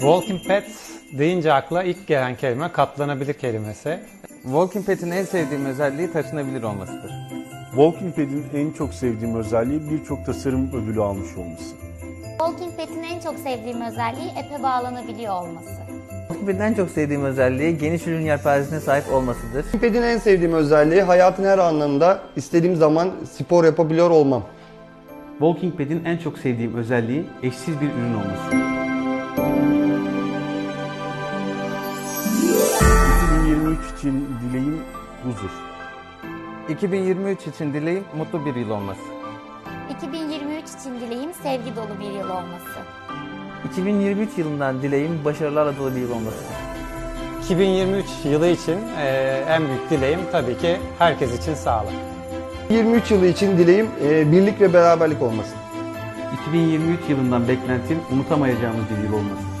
Walking Pet deyince akla ilk gelen kelime katlanabilir kelimesi. Walking Pet'in en sevdiğim özelliği taşınabilir olmasıdır. Walking Pad'in en çok sevdiğim özelliği birçok tasarım ödülü almış olması. Walking Pet'in en çok sevdiğim özelliği epe bağlanabiliyor olması. Walking Pad'in en çok sevdiğim özelliği geniş ürün yelpazesine sahip olmasıdır. Pedin en sevdiğim özelliği hayatın her anlamında istediğim zaman spor yapabiliyor olmam. Walking Pad'in en çok sevdiğim özelliği eşsiz bir ürün olması. 2023 için dileğim huzur. 2023 için dileğim mutlu bir yıl olması. 2023 için dileğim sevgi dolu bir yıl olması. 2023 yılından dileğim başarılarla dolu bir yıl olmasıdır. 2023 yılı için eee, en büyük dileğim tabii ki herkes için sağlık. 23 yılı için dileğim e, birlik ve beraberlik olması. 2023 yılından beklentim unutamayacağımız bir yıl olması.